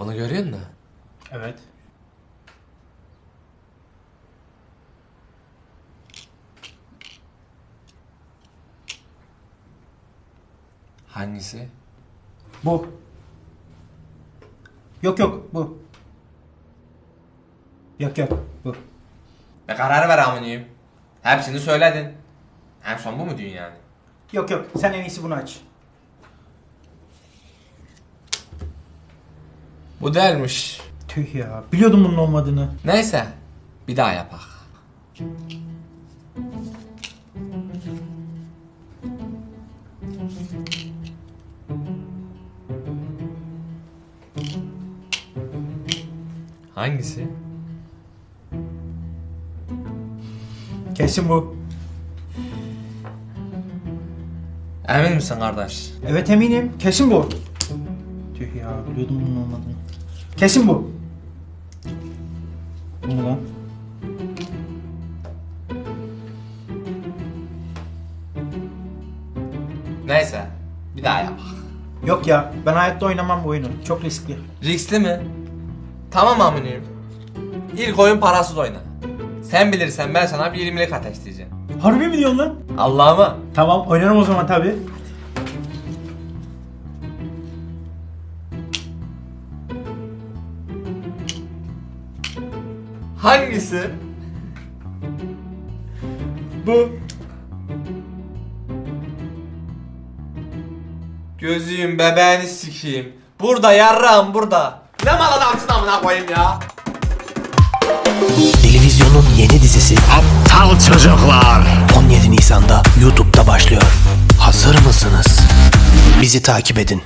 Bunu görüyor musun? Evet. Hangisi? Bu. Yok yok bu. Yok yok bu. Ve karar ver aminiyim. Hepsini söyledin. En son bu mu diyorsun yani? Yok yok sen en iyisi bunu aç. Bu değilmiş. Tüh ya biliyordum bunun olmadığını. Neyse. Bir daha yapak. Hangisi? Kesin bu. Emin misin kardeş? Evet eminim. Kesin bu. Tüh ya biliyordum bunun olmadığını. Kesin bu. Bu ne lan? Neyse. Bir daha yapak. Yok ya ben hayatta oynamam bu oyunu. Çok riskli. Riskli mi? Tamam aminiyim. İlk oyun parasız oyna. Sen bilirsen ben sana bir 20'lik ateşleyeceğim. Harbi mi diyorsun lan? Allah'ıma. Tamam oynarım o zaman tabi. Hangisi? Bu. Gözüyüm bebeğini sikeyim. Burada yarrağım burada. Ne mal adamsın amına koyayım ya. Televizyonun yeni dizisi Aptal çocuklar. 17 Nisan'da YouTube'da başlıyor. Hazır mısınız? Bizi takip edin.